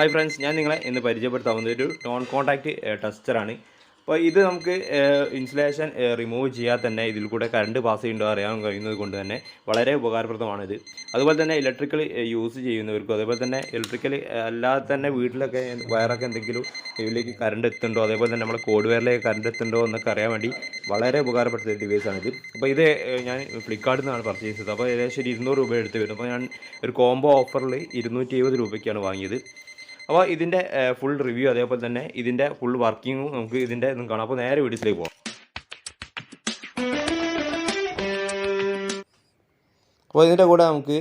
Hi friends ഞാൻ നിങ്ങളെ ഇന്ന് പരിചയപ്പെടുത്താൻ പോകുന്നത് ഒരു നോൺ കോൺടാക്റ്റ് ടെസ്റ്ററാണ് അപ്പോൾ ഇത് നമുക്ക് ഇൻസുലേഷൻ റിമൂവ് ചെയ്യാതെ തന്നെ ഇതിൽ കൂടെ കറണ്ട് പാസ് ചെയ്യുന്നുണ്ടോ അറിയാൻ കഴിയുന്നത് കൊണ്ട് തന്നെ വളരെ ഉപകാരപ്രദമാണിത് അതുപോലെ തന്നെ ഇലക്ട്രിക്കൽ യൂസ് ചെയ്യുന്നവർക്കും അതേപോലെ തന്നെ ഇലക്ട്രിക്കൽ അല്ലാതെ തന്നെ വീട്ടിലൊക്കെ വയറൊക്കെ എന്തെങ്കിലും ഇതിലേക്ക് കറണ്ട് എത്തുന്നുണ്ടോ അതേപോലെ തന്നെ നമ്മുടെ കോഡ് വയറിലേക്ക് കറണ്ട് എത്തുന്നുണ്ടോ എന്നൊക്കെ അറിയാൻ വേണ്ടി വളരെ ഉപകാരപ്പെടുത്തിയ ഡിവൈസാണിത് അപ്പോൾ ഇത് ഞാൻ ഫ്ലിപ്കാർട്ടിൽ നിന്നാണ് പർച്ചേസ് ചെയ്തത്. അപ്പോൾ ഏകദേശം ഒരു ഇരുന്നൂറ് രൂപ എടുത്ത് വരും അപ്പോൾ ഞാൻ ഒരു കോംബോ ഓഫറിൽ ഇരുന്നൂറ്റി രൂപയ്ക്കാണ് വാങ്ങിയത്. അപ്പോൾ ഇതിന്റെ ഫുൾ റിവ്യൂ അതേപോലെ തന്നെ ഇതിന്റെ ഫുൾ വർക്കിങ്ങും നമുക്ക് ഇതിന്റെ ഇതും കാണാം. അപ്പോൾ നേരെ വീഡിയോസിലേക്ക് പോകാം അപ്പോൾ ഇതിന്റെ കൂടെ നമുക്ക്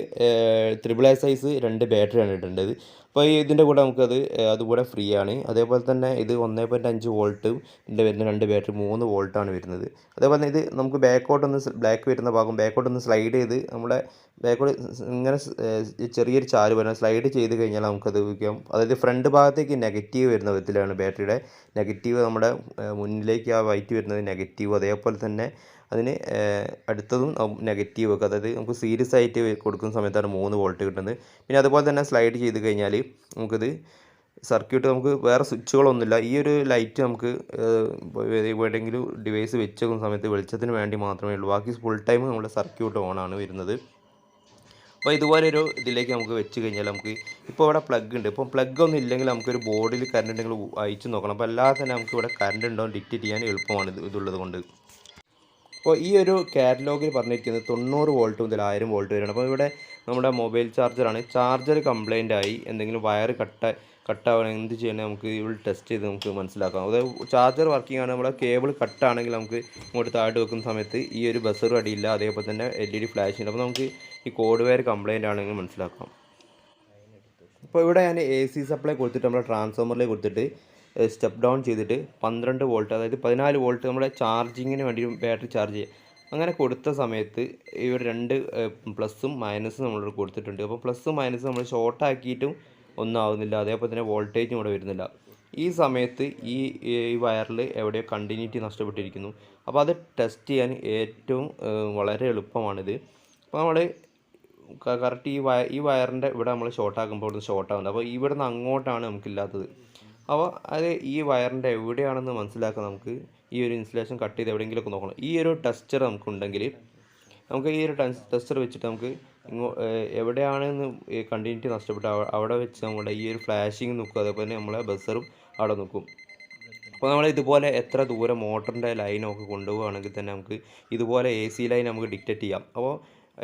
ത്രിബിൾ എ സൈസ് രണ്ട് ബാറ്ററിയാണ് ഇടേണ്ടത്. അപ്പോൾ ഈ ഇതിന്റെ കൂടെ നമുക്കത് അതുകൂടെ ഫ്രീ ആണ്. അതേപോലെ തന്നെ ഇത് ഒന്നേ പോയിന്റ് അഞ്ച് വോൾട്ട് ഇതിന്റെ വരുന്ന രണ്ട് ബാറ്ററി മൂന്ന് വോൾട്ടാണ് വരുന്നത്. അതേപോലെ തന്നെ ഇത് നമുക്ക് ബാക്കോട്ടൊന്ന് ബ്ലാക്ക് വരുന്ന ഭാഗം ബാക്കോട്ടൊന്ന് സ്ലൈഡ് ചെയ്ത് നമ്മുടെ ബാക്കോട്ട് ഇങ്ങനെ ചെറിയൊരു ചാൽ വരുന്ന സ്ലൈഡ് ചെയ്ത് കഴിഞ്ഞാൽ നമുക്കത് ഉപയോഗിക്കാം. അതായത് ഫ്രണ്ട് ഭാഗത്തേക്ക് നെഗറ്റീവ് വരുന്ന വിധത്തിലാണ് ബാറ്ററിയുടെ നെഗറ്റീവ് നമ്മുടെ മുന്നിലേക്ക് ആ വൈറ്റ് വരുന്നത് നെഗറ്റീവ് അതേപോലെ തന്നെ അതിന് അടുത്തതും നെഗറ്റീവ് ഒക്കെ. അതായത് നമുക്ക് സീരിയസ് ആയിട്ട് കൊടുക്കുന്ന സമയത്താണ് മൂന്ന് വോൾട്ട് കിട്ടുന്നത്. പിന്നെ അതുപോലെ തന്നെ സ്ലൈഡ് ചെയ്ത് കഴിഞ്ഞാൽ നമുക്കിത് സർക്യൂട്ട് നമുക്ക് വേറെ സ്വിച്ചുകളൊന്നുമില്ല ഈ ഒരു ലൈറ്റ് നമുക്ക് എവിടെയെങ്കിലും ഡിവൈസ് വെച്ച് സമയത്ത് വെളിച്ചത്തിന് വേണ്ടി മാത്രമേ ഉള്ളൂ. ബാക്കി ഫുൾ ടൈം നമ്മുടെ സർക്യൂട്ട് ഓൺ ആണ് വരുന്നത്. അപ്പോൾ ഇതുപോലെ ഒരു ഇതിലേക്ക് നമുക്ക് വെച്ച് കഴിഞ്ഞാൽ നമുക്ക് ഇപ്പോൾ ഇവിടെ പ്ലഗ് ഉണ്ട്. ഇപ്പോൾ പ്ലഗ് ഒന്നും ഇല്ലെങ്കിൽ നമുക്കൊരു ബോർഡിൽ കറണ്ട് ഉണ്ടെങ്കിൽ അയച്ചു നോക്കണം. അപ്പോൾ അല്ലാതെ തന്നെ നമുക്ക് ഇവിടെ കറണ്ട് ഉണ്ടോ ഡിക്റ്റ് ചെയ്യാൻ എളുപ്പമാണ് ഇത് ഇതുള്ളത് കൊണ്ട്. അപ്പോൾ ഈ ഒരു കാറ്റലോഗിൽ പറഞ്ഞിരിക്കുന്നത് തൊണ്ണൂറ് വോൾട്ട് മുതൽ ആയിരം വോൾട്ട് വരെയാണ്. അപ്പോൾ ഇവിടെ നമ്മുടെ മൊബൈൽ ചാർജറാണ്. ചാർജർ കംപ്ലൈന്റ് ആയി. എന്തെങ്കിലും വയർ കട്ട കട്ടാവണം എന്ത് ചെയ്യണം നമുക്ക് ഇവിടെ ടെസ്റ്റ് ചെയ്ത് നമുക്ക് മനസ്സിലാക്കാം. അതായത് ചാർജർ വർക്കിംഗ് ആണ്. നമ്മുടെ കേബിൾ കട്ടാണെങ്കിൽ നമുക്ക് ഇങ്ങോട്ട് താഴോട്ട് വെക്കുന്ന സമയത്ത് ഈ ഒരു ബസറും അടിയില്ല. അതേപോലെ തന്നെ എൽ ഇ ഡി ഫ്ലാഷ് ഉണ്ട് അപ്പോൾ നമുക്ക് ഈ കോഡ് വയർ കംപ്ലൈന്റ് ആണെങ്കിൽ മനസ്സിലാക്കാം. ഇപ്പോൾ ഇവിടെ ഞാൻ എ സി സപ്ലൈ കൊടുത്തിട്ട് നമ്മുടെ ട്രാൻസ്ഫോമറിലേക്ക് കൊടുത്തിട്ട് സ്റ്റെപ്പ് ഡൗൺ ചെയ്തിട്ട് പന്ത്രണ്ട് വോൾട്ട് അതായത് പതിനാല് വോൾട്ട് നമ്മുടെ ചാർജിങ്ങിന് വേണ്ടി ബാറ്ററി ചാർജ് ചെയ്യുക അങ്ങനെ കൊടുത്ത സമയത്ത് ഇവിടെ രണ്ട് പ്ലസ്സും മൈനസും നമ്മൾ കൊടുത്തിട്ടുണ്ട്. അപ്പോൾ പ്ലസ്സും മൈനസും നമ്മൾ ഷോർട്ട് ആക്കിയിട്ടും ഒന്നും ആവുന്നില്ല. അതേപോലെ തന്നെ വോൾട്ടേജും ഇവിടെ വരുന്നില്ല. ഈ സമയത്ത് ഈ വയറിൽ എവിടെയോ കണ്ടിന്യൂറ്റി നഷ്ടപ്പെട്ടിരിക്കുന്നു. അപ്പോൾ അത് ടെസ്റ്റ് ചെയ്യാൻ ഏറ്റവും വളരെ എളുപ്പമാണിത്. അപ്പോൾ നമ്മൾ കറക്റ്റ് ഈ വയ ഈ വയറിന്റെ ഇവിടെ നമ്മൾ ഷോർട്ട് ആക്കുമ്പോൾ ഇവിടുന്ന് ഷോർട്ട് ആകുന്നത് അപ്പോൾ ഇവിടെ നിന്ന് അങ്ങോട്ടാണ് നമുക്കില്ലാത്തത്. അപ്പോൾ അത് ഈ വയറിന്റെ എവിടെയാണെന്ന് മനസ്സിലാക്കാൻ നമുക്ക് ഈ ഒരു ഇൻസുലേഷൻ കട്ട് ചെയ്ത് എവിടെയെങ്കിലുമൊക്കെ നോക്കണം. ഈ ഒരു ടെസ്റ്റർ നമുക്കുണ്ടെങ്കിൽ നമുക്ക് ഈ ഒരു ടെസ്റ്റർ വെച്ചിട്ട് നമുക്ക് ഇങ്ങോ എവിടെയാണെന്ന് കണ്ടിന്യൂറ്റി നഷ്ടപ്പെട്ട അവിടെ വെച്ച് നമ്മുടെ ഈ ഒരു ഫ്ലാഷിങ് നോക്കും അതേപോലെ തന്നെ നമ്മളെ ബസ്സറും അവിടെ നോക്കും അപ്പോൾ നമ്മൾ ഇതുപോലെ എത്ര ദൂരം മോട്ടറിന്റെ ലൈനൊക്കെ കൊണ്ടുപോവുകയാണെങ്കിൽ തന്നെ നമുക്ക് ഇതുപോലെ എ സി ലൈൻ നമുക്ക് ഡിക്റ്റേറ്റ് ചെയ്യാം. അപ്പോൾ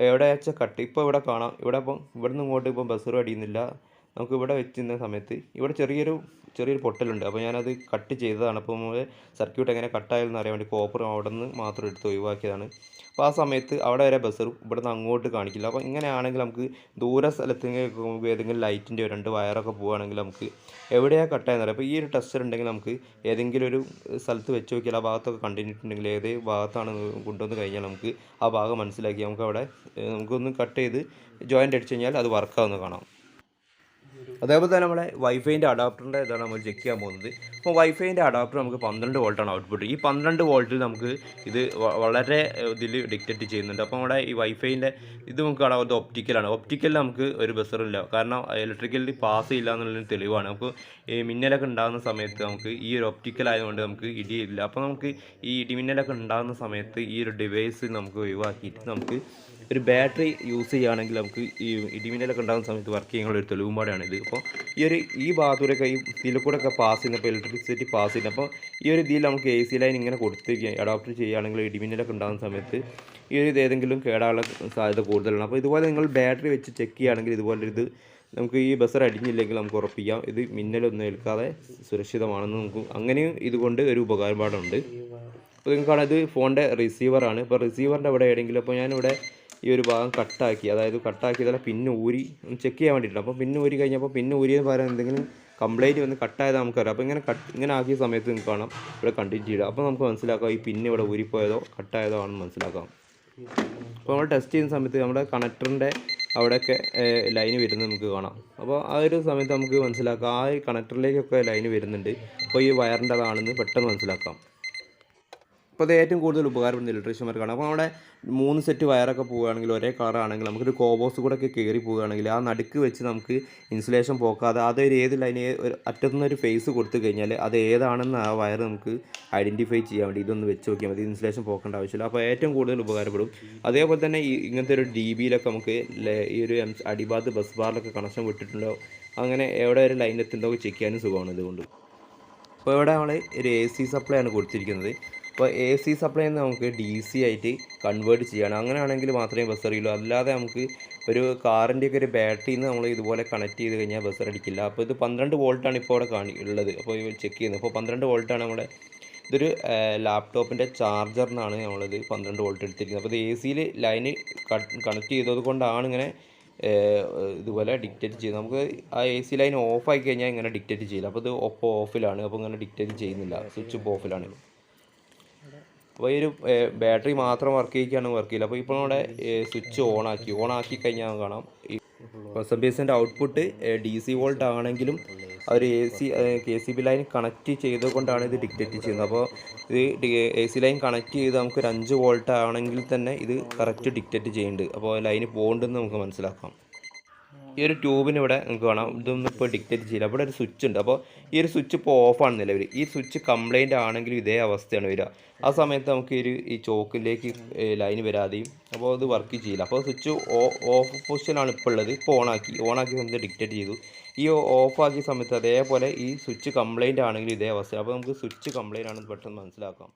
എവിടെ വെച്ചാൽ കട്ട് ഇപ്പോൾ ഇവിടെ കാണാം. ഇവിടെ ഇപ്പം ഇവിടുന്ന് ഇങ്ങോട്ട് ഇപ്പം ബസ്സറും അടിയുന്നില്ല നമുക്ക് ഇവിടെ വെച്ചിരുന്ന സമയത്ത് ഇവിടെ ചെറിയൊരു ചെറിയൊരു പൊട്ടലുണ്ട്. അപ്പോൾ ഞാനത് കട്ട് ചെയ്തതാണ്. അപ്പോൾ നമ്മൾ സർക്യൂട്ട് എങ്ങനെ കട്ടായെന്ന് അറിയാൻ വേണ്ടി കോപ്പർ അവിടെ നിന്ന് മാത്രം എടുത്ത് ഒഴിവാക്കിയതാണ്. അപ്പോൾ ആ സമയത്ത് അവിടെ വരെ ബസ്സർ ഇവിടെ നിന്ന് അങ്ങോട്ട് കാണിക്കില്ല. അപ്പോൾ ഇങ്ങനെയാണെങ്കിൽ നമുക്ക് ദൂര സ്ഥലത്തേക്ക് ഏതെങ്കിലും ലൈറ്റിന്റെ രണ്ട് വയറൊക്കെ പോവുകയാണെങ്കിൽ നമുക്ക് എവിടെയാണ് കട്ടായെന്ന് അറിയാം. അപ്പോൾ ഈ ഒരു ടെസ്റ്റർ ഉണ്ടെങ്കിൽ നമുക്ക് ഏതെങ്കിലും ഒരു സ്ഥലത്ത് വെച്ച് നോക്കിയാൽ ആ ഭാഗത്തൊക്കെ കണ്ടിട്ടുണ്ടെങ്കിൽ ഏത് ഭാഗത്താണ് കൊണ്ടുവന്ന് കഴിഞ്ഞാൽ നമുക്ക് ആ ഭാഗം മനസ്സിലാക്കി. നമുക്ക് അവിടെ നമുക്കൊന്ന് കട്ട് ചെയ്ത് ജോയിന്റ് അടിച്ച് കഴിഞ്ഞാൽ അത് വർക്കാവുന്ന കാണാം. അതേപോലെ തന്നെ നമ്മുടെ വൈഫൈന്റെ അഡാപ്റ്ററിന്റെ ഇതാണ് നമ്മൾ ചെക്ക് ചെയ്യാൻ പോകുന്നത്. അപ്പോൾ വൈഫൈന്റെ അഡാപ്റ്റർ നമുക്ക് പന്ത്രണ്ട് വോൾട്ടാണ് ഔട്ട്പുട്ട് ഈ പന്ത്രണ്ട് വോൾട്ടിൽ നമുക്ക് ഇത് വളരെ ഇതിൽ ഡിക്റ്റേറ്റ് ചെയ്യുന്നുണ്ട്. അപ്പോൾ നമ്മുടെ ഈ വൈഫൈന്റെ ഇത് നമുക്ക് കാണാവുന്നത് ഒപ്റ്റിക്കലാണ് ഒപ്റ്റിക്കലിൽ നമുക്ക് ഒരു ബസറില്ല കാരണം ഇലക്ട്രിക്കലിൽ പാസ് ഇല്ല എന്നുള്ളൊരു തെളിവാണ്. അപ്പോൾ മിന്നലൊക്കെ ഉണ്ടാകുന്ന സമയത്ത് നമുക്ക് ഈ ഒരു ഒപ്റ്റിക്കൽ ആയതുകൊണ്ട് നമുക്ക് ഇടിയില്ല. അപ്പോൾ നമുക്ക് ഈ ഇടിമിന്നലൊക്കെ ഉണ്ടാകുന്ന സമയത്ത് ഈ ഒരു ഡിവൈസ് നമുക്ക് ഒഴിവാക്കിയിട്ട് നമുക്ക് ഒരു ബാറ്ററി യൂസ് ചെയ്യുകയാണെങ്കിൽ നമുക്ക് ഈ ഇടിമിന്നലൊക്കെ ഉണ്ടാകുന്ന സമയത്ത് വർക്ക് ചെയ്യാനുള്ള ഒരു തെളിവും പാടാണ് ഇത്. അപ്പോൾ ഈ ഒരു ഈ ഭാഗത്തൂടെയൊക്കെ ഈ ഇതിൽ കൂടെ ഒക്കെ പാസ് ചെയ്യുന്നപ്പോൾ ഇലക്ട്രിസിറ്റി പാസ് ചെയ്യുന്ന അപ്പോൾ ഈ ഒരു ഇതിൽ നമുക്ക് എ സി ലൈൻ ഇങ്ങനെ കൊടുത്ത് അഡോപ്റ്റ് ചെയ്യുകയാണെങ്കിൽ ഇടിമിന്നലൊക്കെ ഉണ്ടാകുന്ന സമയത്ത് ഈ ഒരു ഇത് ഏതെങ്കിലും കേടാനുള്ള സാധ്യത കൂടുതലാണ്. അപ്പോൾ ഇതുപോലെ നിങ്ങൾ ബാറ്ററി വെച്ച് ചെക്ക് ചെയ്യുകയാണെങ്കിൽ ഇതുപോലെ ഇത് നമുക്ക് ഈ ബസർ അടിഞ്ഞില്ലെങ്കിൽ നമുക്ക് ഉറപ്പിക്കാം. ഇത് മിന്നലൊന്നും ഏൽക്കാതെ സുരക്ഷിതമാണെന്ന് നമുക്ക് അങ്ങനെയും ഇതുകൊണ്ട് ഒരു ഉപകാരപാടുണ്ട്. അപ്പോൾ നിങ്ങൾക്ക് ഇത് ഫോണിന്റെ റിസീവറാണ് ഇപ്പോൾ റിസീവറിന്റെ അവിടെ ഏടെങ്കിലും അപ്പോൾ ഞാനിവിടെ ഈ ഒരു ഭാഗം കട്ടാക്കി അതായത് കട്ടാക്കിയതല്ല പിന്നെ ഊരി ചെക്ക് ചെയ്യാൻ വേണ്ടിയിട്ടുണ്ട്. അപ്പോൾ പിന്നെ ഊരി കഴിഞ്ഞപ്പോൾ പിന്നെ ഊരിയെന്ന് പറയാൻ എന്തെങ്കിലും കംപ്ലൈന്റ് വന്ന് കട്ടായത് നമുക്കറിയാം. അപ്പോൾ ഇങ്ങനെ കട്ട് ഇങ്ങനെ ആക്കിയ സമയത്ത് നിങ്ങൾക്ക് കാണാം. ഇവിടെ കണ്ടിന്യൂ ചെയ്യുക അപ്പോൾ നമുക്ക് മനസ്സിലാക്കാം ഈ പിന്നെ ഇവിടെ ഊരിപ്പോയതോ കട്ടായതോ ആണെന്ന് മനസ്സിലാക്കാം. അപ്പോൾ നമ്മൾ ടെസ്റ്റ് ചെയ്യുന്ന സമയത്ത് നമ്മുടെ കണക്ടറിന്റെ അവിടെയൊക്കെ ലൈൻ വരുന്നത് നമുക്ക് കാണാം. അപ്പോൾ ആ ഒരു സമയത്ത് നമുക്ക് മനസ്സിലാക്കാം. ആ കണക്ടറിലേക്കൊക്കെ ലൈൻ വരുന്നുണ്ട്. അപ്പോൾ ഈ വയറിന്റെ അതാണെന്ന് പെട്ടെന്ന് മനസ്സിലാക്കാം. അപ്പോൾ അത് ഏറ്റവും കൂടുതൽ ഉപകാരപ്പെടുന്ന ഇലക്ട്രീഷ്യന്മാർക്കാണ് അപ്പോൾ നമ്മുടെ മൂന്ന് സെറ്റ് വയറൊക്കെ പോവുകയാണെങ്കിൽ ഒരേ കളറാണെങ്കിൽ നമുക്കൊരു കോബോസ് കൂടെ ഒക്കെ കയറി പോവുകയാണെങ്കിൽ ആ നടുക്ക് വെച്ച് നമുക്ക് ഇൻസുലേഷൻ പോക്കാതെ അതൊരു ഏത് ലൈന് ഒരു അറ്റത്തുനിന്ന് ഒരു ഫേസ് കൊടുത്തു കഴിഞ്ഞാൽ അത് ഏതാണെന്ന് ആ വയർ നമുക്ക് ഐഡന്റിഫൈ ചെയ്യാൻ വേണ്ടി ഇതൊന്ന് വെച്ച് നോക്കിയാൽ മതി. ഇൻസുലേഷൻ പോക്കേണ്ട ആവശ്യമില്ല. അപ്പോൾ ഏറ്റവും കൂടുതൽ ഉപകാരപ്പെടും. അതേപോലെ തന്നെ ഇങ്ങനത്തെ ഒരു ഡി ബിയിലൊക്കെ നമുക്ക് ഈ ഒരു എം അടിഭാഗത്ത് ബസ് ബാറിലൊക്കെ കണക്ഷൻ വിട്ടിട്ടുണ്ടോ? അങ്ങനെ എവിടെ ഒരു ലൈൻ ചെക്ക് ചെയ്യാനും സുഖമാണ് ഇതുകൊണ്ട്. അപ്പോൾ ഇവിടെ നമ്മൾ ഒരു എ സി സപ്ലൈ ആണ് കൊടുത്തിരിക്കുന്നത്. അപ്പോൾ എ സി സപ്ലൈ നിന്ന് നമുക്ക് ഡി സി ആയിട്ട് കൺവേർട്ട് ചെയ്യണം. അങ്ങനെയാണെങ്കിൽ മാത്രമേ ബസ് അറിയുള്ളൂ അല്ലാതെ നമുക്ക് ഒരു കാറിന്റെ ഒക്കെ ഒരു ബാറ്ററിയിൽ നിന്ന് നമ്മൾ ഇതുപോലെ കണക്ട് ചെയ്ത് കഴിഞ്ഞാൽ ബസ് അടിക്കില്ല. അപ്പോൾ ഇത് പന്ത്രണ്ട് വോൾട്ടാണ് ഇപ്പോൾ അവിടെ കാണി ഉള്ളത്. അപ്പോൾ ചെക്ക് ചെയ്യുന്നത് അപ്പോൾ പന്ത്രണ്ട് വോൾട്ടാണ് നമ്മുടെ ഇതൊരു ലാപ്ടോപ്പിന്റെ ചാർജറിനാണ് നമ്മളിത് പന്ത്രണ്ട് വോൾട്ട് എടുത്തിരിക്കുന്നത്. അപ്പോൾ ഇത് എ സിയിൽ ലൈന് കണക്ട് ചെയ്തത് കൊണ്ടാണ് ഇങ്ങനെ ഇതുപോലെ ഡിക്റ്റേറ്റ് ചെയ്യുന്നത്. നമുക്ക് ആ എ സി ലൈൻ ഓഫ് ആയി കഴിഞ്ഞാൽ ഇങ്ങനെ ഡിക്റ്റേറ്റ് ചെയ്യില്ല. അപ്പോൾ ഇത് ഒപ്പം ഓഫിലാണ് അപ്പോൾ ഇങ്ങനെ ഡിക്റ്റേറ്റ് ചെയ്യുന്നില്ല. സ്വിച്ച് ഓഫിലാണ് അപ്പോൾ ഈ ഒരു ബാറ്ററി മാത്രം വർക്ക് ചെയ്യിക്കുകയാണ് വർക്ക് ചെയ്യില്ല അപ്പോൾ ഇപ്പോൾ നമ്മുടെ സ്വിച്ച് ഓൺ ആക്കി ഓൺ ആക്കി കഴിഞ്ഞാൽ കാണാം. ഈ എസിന്റെ ഔട്ട്പുട്ട് ഡി സി വോൾട്ട് ആണെങ്കിലും അവർ A C K C B line connect ചെയ്തുകൊണ്ടാണ് ഇത് ഡിക്റ്റേറ്റ് ചെയ്യുന്നത്. അപ്പോൾ ഇത് എ സി ലൈൻ കണക്ട് ചെയ്ത് നമുക്ക് ഒരു അഞ്ച് വോൾട്ട് ആണെങ്കിൽ തന്നെ ഇത് കറക്റ്റ് ഡിക്റ്റേറ്റ് ചെയ്യുന്നുണ്ട് അപ്പോൾ ലൈന് പോകുന്നുണ്ടെന്ന് നമുക്ക് മനസ്സിലാക്കാം. ഈ ഒരു ട്യൂബിന് ഇവിടെ നിങ്ങൾക്ക് കാണാം. ഇതൊന്നും ഇപ്പോൾ ഡിക്റ്റേറ്റ് ചെയ്യില്ല. അവിടെ ഒരു സ്വിച്ച് ഉണ്ട്. അപ്പോൾ ഈ ഒരു സ്വിച്ച് ഇപ്പോൾ ഓഫാണ് നിലവിൽ. ഈ സ്വിച്ച് കംപ്ലൈന്റ് ആണെങ്കിലും ഇതേ അവസ്ഥയാണ് വരിക. ആ സമയത്ത് നമുക്ക് ഈ ഈ ചോക്കിലേക്ക് ലൈൻ വരാതെയും അപ്പോൾ അത് വർക്ക് ചെയ്യില്ല. അപ്പോൾ സ്വിച്ച് ഓഫ് പൊസിഷനാണ് ഇപ്പോൾ ഉള്ളത്. ഇപ്പോൾ ഓണാക്കി ഓണാക്കി സമയത്ത് ഡിക്റ്റേറ്റ് ചെയ്തു. ഈ ഓഫ് ആക്കിയ സമയത്ത് അതേപോലെ ഈ സ്വിച്ച് കംപ്ലൈന്റ് ആണെങ്കിലും ഇതേ അവസ്ഥ അപ്പോൾ നമുക്ക് സ്വിച്ച് കംപ്ലൈന്റ് ആണെന്ന് പെട്ടെന്ന് മനസ്സിലാക്കാം.